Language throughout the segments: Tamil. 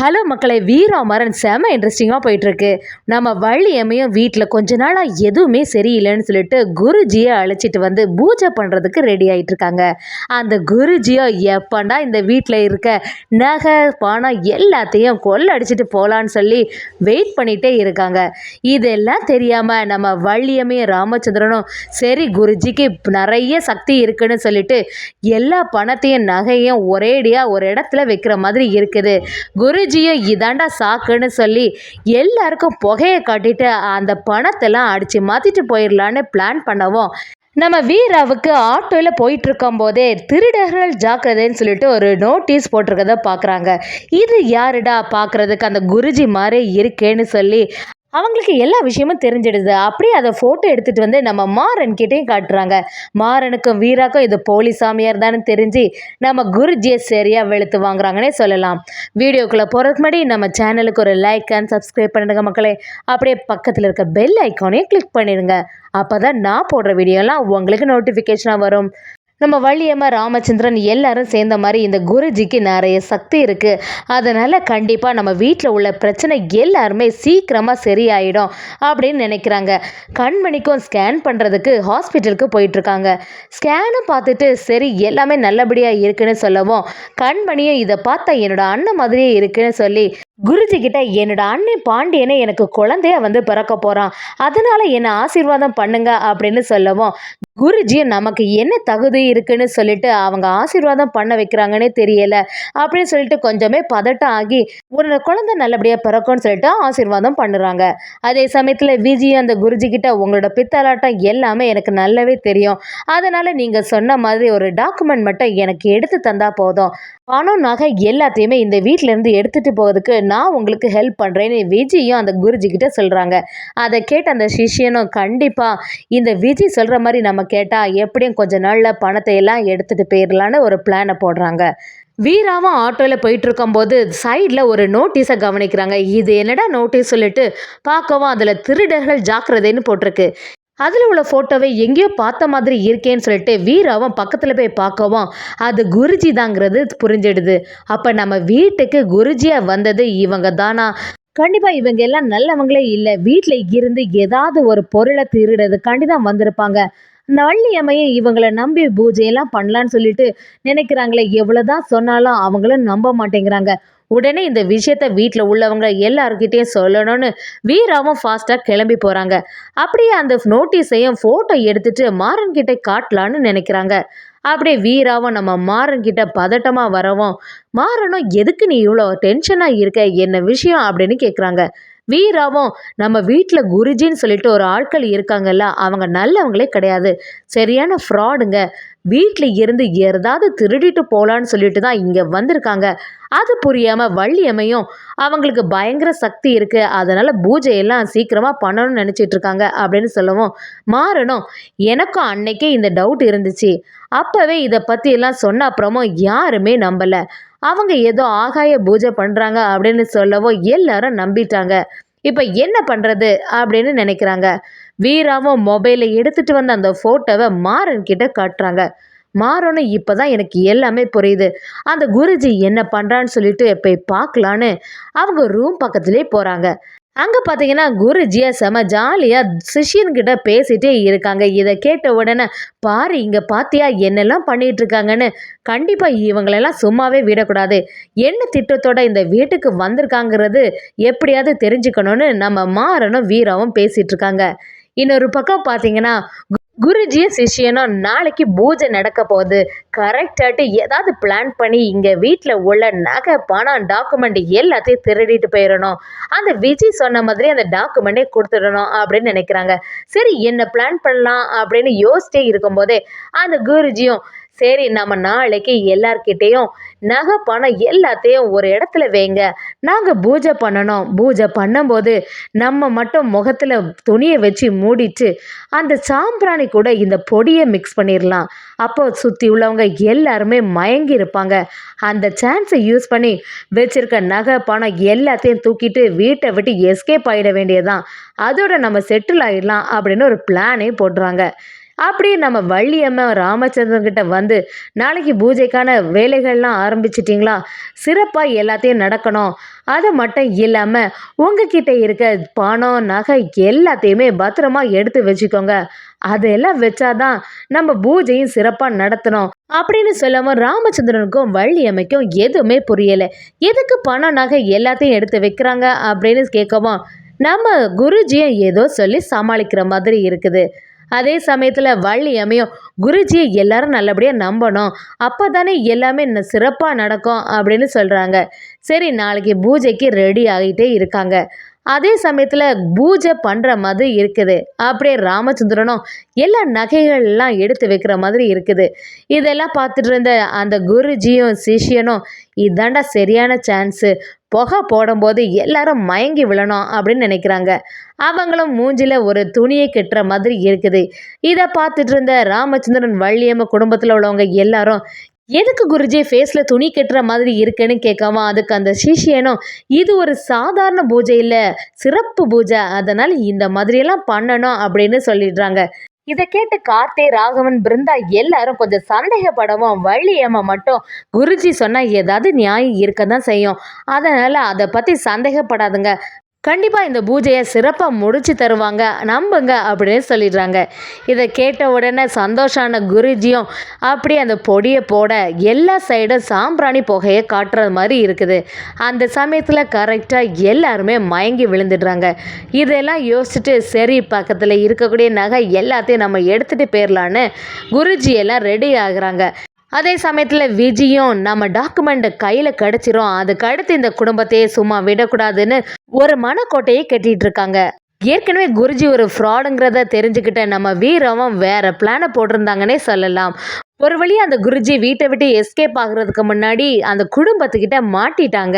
ஹலோ மக்களை வீராமரன் செம இன்ட்ரெஸ்டிங்காக போயிட்டுருக்கு. நம்ம வள்ளியம்மையும் வீட்டில் கொஞ்ச நாளாக எதுவுமே சரியில்லைன்னு சொல்லிட்டு குருஜியை அழைச்சிட்டு வந்து பூஜை பண்ணுறதுக்கு ரெடி ஆகிட்டு இருக்காங்க அந்த குருஜியோ எப்பண்டா இந்த வீட்டில் இருக்க நகை பணம் எல்லாத்தையும் கொள்ளடிச்சிட்டு போகலான்னு சொல்லி வெயிட் பண்ணிகிட்டே இருக்காங்க. இதெல்லாம் தெரியாமல் நம்ம வள்ளியம்மையும் ராமச்சந்திரனும் சரி குருஜிக்கு நிறைய சக்தி இருக்குன்னு சொல்லிட்டு எல்லா பணத்தையும் நகையும் ஒரேடியாக ஒரு இடத்துல வைக்கிற மாதிரி இருக்குது. குரு குருஜியும் இதாண்டா சாக்குன்னு சொல்லி எல்லாருக்கும் புகையை காட்டிட்டு அந்த பணத்தெல்லாம் அடித்து மாற்றிட்டு போயிடலான்னு பிளான் பண்ணவும் நம்ம வீராவுக்கு ஆட்டோவில் போயிட்டு இருக்கும் போதே திருடர்கள் ஜாக்கிரதைன்னு சொல்லிட்டு ஒரு நோட்டீஸ் போட்டிருக்கத பார்க்குறாங்க இது யாருடா பார்க்குறதுக்கு அந்த குருஜி மாதிரி இருக்கேன்னு சொல்லி அவங்களுக்கு எல்லா விஷயமும் தெரிஞ்சிடுது. அப்படியே அதை ஃபோட்டோ எடுத்துகிட்டு வந்து நம்ம மாறன் கிட்டேயும் காட்டுறாங்க. மாறனுக்கும் வீராக்கும் இது போலி சாமியார் தானே தெரிஞ்சு நம்ம குருஜியை சரியாக வெளுத்து வாங்குறாங்கன்னே சொல்லலாம். வீடியோக்குள்ளே போகிறதுக்கு முன்னாடி நம்ம சேனலுக்கு ஒரு லைக் அண்ட் சப்ஸ்கிரைப் பண்ணிடுங்க மக்களே. அப்படியே பக்கத்தில் இருக்க பெல் ஐக்கானையும் கிளிக் பண்ணிடுங்க. அப்போ தான் நான் போடுற வீடியோலாம் உங்களுக்கு நோட்டிஃபிகேஷனாக வரும். நம்ம வள்ளியம்மா ராமச்சந்திரன் எல்லாரும் சேர்ந்த மாதிரி இந்த குருஜிக்கு நிறைய சக்தி இருக்குது அதனால் கண்டிப்பாக நம்ம வீட்டில் உள்ள பிரச்சனை எல்லாருமே சீக்கிரமாக சரியாயிடும் அப்படின்னு நினைக்கிறாங்க. கண்மணிக்கும் ஸ்கேன் பண்ணுறதுக்கு ஹாஸ்பிட்டலுக்கு போயிட்டுருக்காங்க. ஸ்கேனும் பார்த்துட்டு சரி எல்லாமே நல்லபடியாக இருக்குன்னு சொல்லவும் கண்மணியும் இதை பார்த்தா என்னோட அண்ணன் மாதிரியே இருக்குன்னு சொல்லி குருஜி கிட்ட என்னோட அண்ணன் பாண்டியனே எனக்கு குழந்தைய வந்து பிறக்க போகிறான் அதனால என்னை ஆசீர்வாதம் பண்ணுங்க அப்படின்னு சொல்லவும் குருஜி நமக்கு என்ன தகுதி இருக்குன்னு சொல்லிட்டு அவங்க ஆசீர்வாதம் பண்ண வைக்கிறாங்கன்னே தெரியல. அப்படின்னு சொல்லிட்டு கொஞ்சமே பதட்டம் ஆகி ஒரு குழந்தை நல்லபடியாக பிறக்கும்னு சொல்லிட்டு ஆசீர்வாதம் பண்ணுறாங்க. அதே சமயத்தில் விஜி அந்த குருஜி கிட்ட உங்களோட பித்தலாட்டம் எல்லாமே எனக்கு நல்லாவே தெரியும். அதனால் நீங்கள் சொன்ன மாதிரி ஒரு டாக்குமெண்ட் மட்டும் எனக்கு எடுத்து தந்தால் போதும். பணம் நகை எல்லாத்தையுமே இந்த வீட்டிலேருந்து எடுத்துகிட்டு போகிறதுக்கு நான் உங்களுக்கு ஹெல்ப் பண்ணுறேன்னு விஜயும் அந்த குருஜி கிட்ட சொல்கிறாங்க அதை கேட்ட அந்த சிஷ்யனும் கண்டிப்பாக இந்த விஜி சொல்கிற மாதிரி நம்ம கேட்டால் எப்படியும் கொஞ்ச நாளில் பணத்தை எல்லாம் எடுத்துகிட்டு போயிடலான்னு ஒரு பிளானை போடுறாங்க. வீராவும் ஆட்டோவில் போயிட்டு இருக்கும்போது சைடில் ஒரு நோட்டீஸை கவனிக்கிறாங்க. இது என்னடா நோட்டீஸ் சொல்லிட்டு பார்க்கவும் அதில் திருடர்கள் ஜாக்கிரதைன்னு போட்டிருக்கு. அதில் உள்ள ஃபோட்டோவை எங்கேயோ பார்த்த மாதிரி இருக்கேன்னு சொல்லிட்டு வீராவும் பக்கத்தில் போய் பார்க்கவும் அது குருஜி தாங்கிறது புரிஞ்சிடுது. அப்போ நம்ம வீட்டுக்கு குருஜியாக வந்தது இவங்க தானா? கண்டிப்பாக இவங்க எல்லாம் நல்லவங்களே இல்லை. வீட்டில் இருந்து ஏதாவது ஒரு பொருளை திருடுறதுக்காண்டி தான் வந்திருப்பாங்க. நள்ளியம்மையும் இவங்களை நம்பி பூஜையெல்லாம் பண்ணலான்னு சொல்லிட்டு நினைக்கிறாங்களே எவ்வளோதான் சொன்னாலும் அவங்களும் நம்ப மாட்டேங்கிறாங்க. உடனே இந்த விஷயத்த வீட்டில் உள்ளவங்க எல்லாருக்கிட்டேயும் சொல்லணும்னு வீராவும் ஃபாஸ்ட்டாக கிளம்பி போகிறாங்க அப்படியே அந்த நோட்டீஸையும் ஃபோட்டோ எடுத்துட்டு மாறன்கிட்ட காட்டலான்னு நினைக்கிறாங்க. அப்படியே வீராவும் நம்ம மாறன்கிட்ட பதட்டமாக வரவும் மாறனும் எதுக்கு நீ இவ்வளோ டென்ஷனாக இருக்க? என்ன விஷயம்? அப்படின்னு கேட்குறாங்க வீராவும் நம்ம வீட்டில் குருஜின்னு சொல்லிட்டு ஒரு ஆட்கள் இருக்காங்கல்ல அவங்க நல்லவங்களே கிடையாது. சரியான ஃப்ராடுங்க வீட்டில் இருந்து ஏதாவது திருடிட்டு போகலான்னு சொல்லிட்டு தான் இங்கே வந்திருக்காங்க. அது புரியாமல் வள்ளியம்மையும் அவங்களுக்கு பயங்கர சக்தி இருக்குது அதனால் பூஜையெல்லாம் சீக்கிரமாக பண்ணணும்னு நினச்சிட்டு இருக்காங்க அப்படின்னு சொல்லவும் மாறணும். எனக்கும் அன்னைக்கே இந்த டவுட் இருந்துச்சு. அப்போவே இதை பற்றி எல்லாம் சொன்ன அப்புறமும் யாருமே நம்பலை. அவங்க ஏதோ ஆகாய பூஜை பண்ணுறாங்க அப்படின்னு சொல்லவோ எல்லாரும் நம்பிட்டாங்க. இப்போ என்ன பண்ணுறது அப்படின்னு நினைக்கிறாங்க. வீராவும் மொபைலை எடுத்துகிட்டு வந்த அந்த ஃபோட்டோவை மாறன் கிட்ட காட்டுறாங்க. மாறனும் இப்போ தான் எனக்கு எல்லாமே புரியுது. அந்த குருஜி என்ன பண்ணுறான்னு சொல்லிட்டு போய் பார்க்கலான்னு அவங்க ரூம் பக்கத்துலேயே போகிறாங்க அங்கே பார்த்தீங்கன்னா குருஜியை செம ஜாலியாக சிஷியன்கிட்ட பேசிகிட்டே இருக்காங்க. இதை கேட்ட உடனே பாரு இங்கே பார்த்தியா என்னெல்லாம் பண்ணிகிட்டு இருக்காங்கன்னு. கண்டிப்பாக இவங்களெல்லாம் சும்மாவே விடக்கூடாது. என்ன திட்டத்தோட இந்த வீட்டுக்கு வந்திருக்காங்கிறது எப்படியாவது தெரிஞ்சுக்கணும்னு நம்ம மாறனும் வீராவும் பேசிகிட்டு இருக்காங்க. இன்னொரு பக்கம் பார்த்தீங்கன்னா குருஜியும் சிஷியனும் நாளைக்கு பூஜை நடக்க போகுது. கரெக்டாகிட்டு ஏதாவது பிளான் பண்ணி இங்கே வீட்டில் உள்ள நகை பணம் டாக்குமெண்ட் எல்லாத்தையும் திருடிட்டு போயிடணும் அந்த விஜய் சொன்ன மாதிரி அந்த டாக்குமெண்ட்டே கொடுத்துடணும் அப்படின்னு நினைக்கிறாங்க. சரி என்ன பிளான் பண்ணலாம் அப்படின்னு யோசிச்சே இருக்கும்போதே அந்த குருஜியும் சரி நம்ம நாளைக்கு எல்லார்கிட்டேயும் நகை பணம் எல்லாத்தையும் ஒரு இடத்துல வைங்க. நாங்கள் பூஜை பண்ணணும். பூஜை பண்ணும்போது நம்ம மட்டும் முகத்தில் துணியை வச்சு மூடிட்டு அந்த சாம்பிராணி கூட இந்த பொடியை மிக்ஸ் பண்ணிடலாம் அப்போ சுற்றி உள்ளவங்க எல்லாருமே மயங்கி இருப்பாங்க. அந்த சான்ஸை யூஸ் பண்ணி வச்சிருக்க நகை பணம் எல்லாத்தையும் தூக்கிட்டு வீட்டை விட்டு எஸ்கேப் ஆகிட வேண்டியதுதான். அதோட நம்ம செட்டில் ஆகிடலாம் அப்படின்னு ஒரு பிளானே போடுறாங்க. அப்படி நம்ம வள்ளியம்மா ராமச்சந்திரன் கிட்ட வந்து நாளைக்கு பூஜைக்கான வேலைகள்லாம் ஆரம்பிச்சிட்டிங்களா? சிறப்பாக எல்லாத்தையும் நடக்கணும். அது மட்டும் இல்லாமல் உங்ககிட்ட இருக்க பணம் நகை எல்லாத்தையுமே பத்திரமா எடுத்து வச்சுக்கோங்க. அதெல்லாம் வச்சாதான் நம்ம பூஜையும் சிறப்பாக நடத்தணும். அப்படின்னு சொல்லவும் ராமச்சந்திரனுக்கும் வள்ளியம்மைக்கும் எதுவுமே புரியலை. எதுக்கு பணம் நகை எல்லாத்தையும் எடுத்து வைக்கிறாங்க? அப்படின்னு கேட்கவும் நம்ம குருஜியும் ஏதோ சொல்லி சமாளிக்கிற மாதிரி இருக்குது. அதே சமயத்தில் வள்ளியம்மையும் குருஜியை எல்லாரும் நல்லபடியாக நம்பணும். அப்போ தானே எல்லாமே சிறப்பாக நடக்கும் அப்படின்னு சொல்கிறாங்க சரி நாளைக்கு பூஜைக்கு ரெடி ஆகிட்டே இருக்காங்க. அதே சமயத்தில் பூஜை பண்ணுற மாதிரி இருக்குது. அப்படியே ராமச்சந்திரனும் எல்லா நகைகள்லாம் எடுத்து வைக்கிற மாதிரி இருக்குது. இதெல்லாம் பார்த்துட்டு இருந்த அந்த குருஜியும் சிஷியனும் இதாண்டா சரியான சான்ஸு புகை போடும்போது எல்லாரும் மயங்கி விழணும் அப்படின்னு நினைக்கிறாங்க. அவங்களும் மூஞ்சில் ஒரு துணியை கட்டுற மாதிரி இருக்குது. இதை பார்த்துட்டு இருந்த ராமச்சந்திரன் வள்ளியம்ம குடும்பத்தில் உள்ளவங்க எல்லாரும் எதுக்கு குருஜி ஃபேஸில் துணி கட்டுற மாதிரி இருக்குன்னு கேட்கவும் அதுக்கு அந்த சிஷியனும் இது ஒரு சாதாரண பூஜை இல்லை சிறப்பு பூஜை அதனால் இந்த மாதிரியெல்லாம் பண்ணணும் அப்படின்னு சொல்லிடுறாங்க. இதை கேட்டு கார்த்தே ராகவன் பிருந்தா எல்லாரும் கொஞ்சம் சந்தேகப்படவும் வள்ளியம்மா மட்டும் குருஜி சொன்னால் ஏதாவது நியாயம் இருக்க தான் செய்யும். அதனால் அதை பற்றி சந்தேகப்படாதுங்க. கண்டிப்பாக இந்த பூஜையை சிறப்பாக முடிச்சு தருவாங்க. நம்புங்க அப்படின்னு சொல்லிடுறாங்க. இதை கேட்ட உடனே சந்தோஷான குருஜியும் அப்படியே அந்த பொடியை போட எல்லா சைடும் சாம்பிராணி புகையை காட்டுறது மாதிரி இருக்குது. அந்த சமயத்தில் கரெக்டாக எல்லாருமே மயங்கி விழுந்துடுறாங்க. இதெல்லாம் யோசிச்சுட்டு சரி பக்கத்தில் இருக்கக்கூடிய நகை எல்லாத்தையும் நம்ம எடுத்துகிட்டு போயிடலான்னு குருஜி எல்லாம் ரெடி ஆகுறாங்க. அதே சமயத்தில் விஜயும் நம்ம டாக்குமெண்ட்டை கையில் கிடச்சிரும். அதுக்கு அடுத்து இந்த குடும்பத்தையே சும்மா விடக்கூடாதுன்னு ஒரு மனக்கோட்டையை கட்டிட்டு இருக்காங்க. ஏற்கனவே குருஜி ஒரு ஃப்ராடுங்கிறத தெரிஞ்சுக்கிட்ட நம்ம வீரவம் வேற பிளானை போட்டிருந்தாங்கன்னே சொல்லலாம். ஒரு வழி அந்த குருஜி வீட்டை விட்டு எஸ்கேப் ஆகுறதுக்கு முன்னாடி அந்த குடும்பத்துக்கிட்ட மாட்டிட்டாங்க.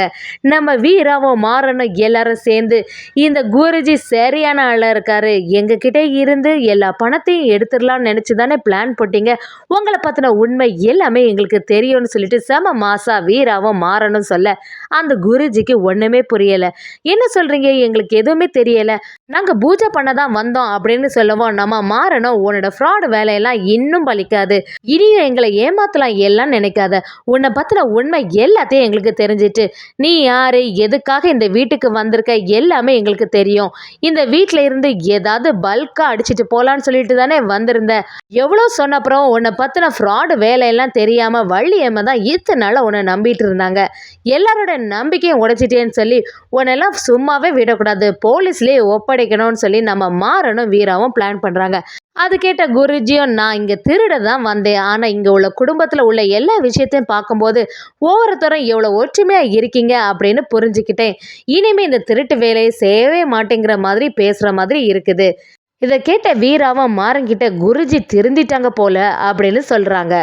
நம்ம வீராவும் மாறனும் எல்லாரும் சேர்ந்து இந்த குருஜி சரியான ஆளாக இருக்காரு. எங்ககிட்ட இருந்து எல்லா பணத்தையும் எடுத்துடலாம்னு நினச்சி தானே பிளான் போட்டிங்க. உங்களை பற்றின உண்மை எல்லாமே எங்களுக்கு தெரியும்னு சொல்லிட்டு செம மாசா வீராவும் மாறணும் சொல்ல அந்த குருஜிக்கு ஒன்றுமே புரியலை. என்ன சொல்கிறீங்க எங்களுக்கு எதுவுமே தெரியலை. நாங்கள் பூஜை பண்ண தான் வந்தோம் அப்படின்னு சொல்லவும் நம்ம மாறணும் உன்னோட ஃப்ராடு வேலையெல்லாம் இன்னும் பலிக்காது. இனி நீயும் எங்களை ஏமாத்தலாம் எல்லாம் நினைக்காத. உன்னை பற்றின உண்மை எல்லாத்தையும் எங்களுக்கு தெரிஞ்சிட்டு. நீ யாரு எதுக்காக இந்த வீட்டுக்கு வந்திருக்க எல்லாமே எங்களுக்கு தெரியும். இந்த வீட்டில் இருந்து ஏதாவது பல்காக அடிச்சுட்டு போகலான்னு சொல்லிட்டு தானே வந்திருந்த. எவ்வளோ சொன்னப்புறம் உன்னை பற்றின ஃப்ராடு வேலையெல்லாம் தெரியாமல் வள்ளியம்மா தான் இத்தனை நாளாக உன்னை நம்பிட்டு இருந்தாங்க. எல்லாரோட நம்பிக்கையும் உடைச்சிட்டேன்னு சொல்லி உன்னெல்லாம் சும்மாவே விடக்கூடாது. போலீஸ்லேயே ஒப்படைக்கணும்னு சொல்லி நம்ம மாறணும் வீராவும் பிளான் பண்ணுறாங்க அது கேட்ட குருஜியும் நான் இங்கே திருட தான் வந்தேன். ஆனால் இங்கே உள்ள குடும்பத்தில் உள்ள எல்லா விஷயத்தையும் பார்க்கும்போது ஒவ்வொருத்தரும் எவ்வளோ ஒற்றுமையாக இருக்கீங்க அப்படின்னு புரிஞ்சுக்கிட்டேன். இனிமேல் இந்த திருட்டு வேலையை செய்யவே மாட்டேங்கிற மாதிரி பேசுகிற மாதிரி இருக்குது. இதை கேட்ட வீராவும் மாறங்கிட்ட குருஜி திருந்திட்டாங்க போல அப்படின்னு சொல்கிறாங்க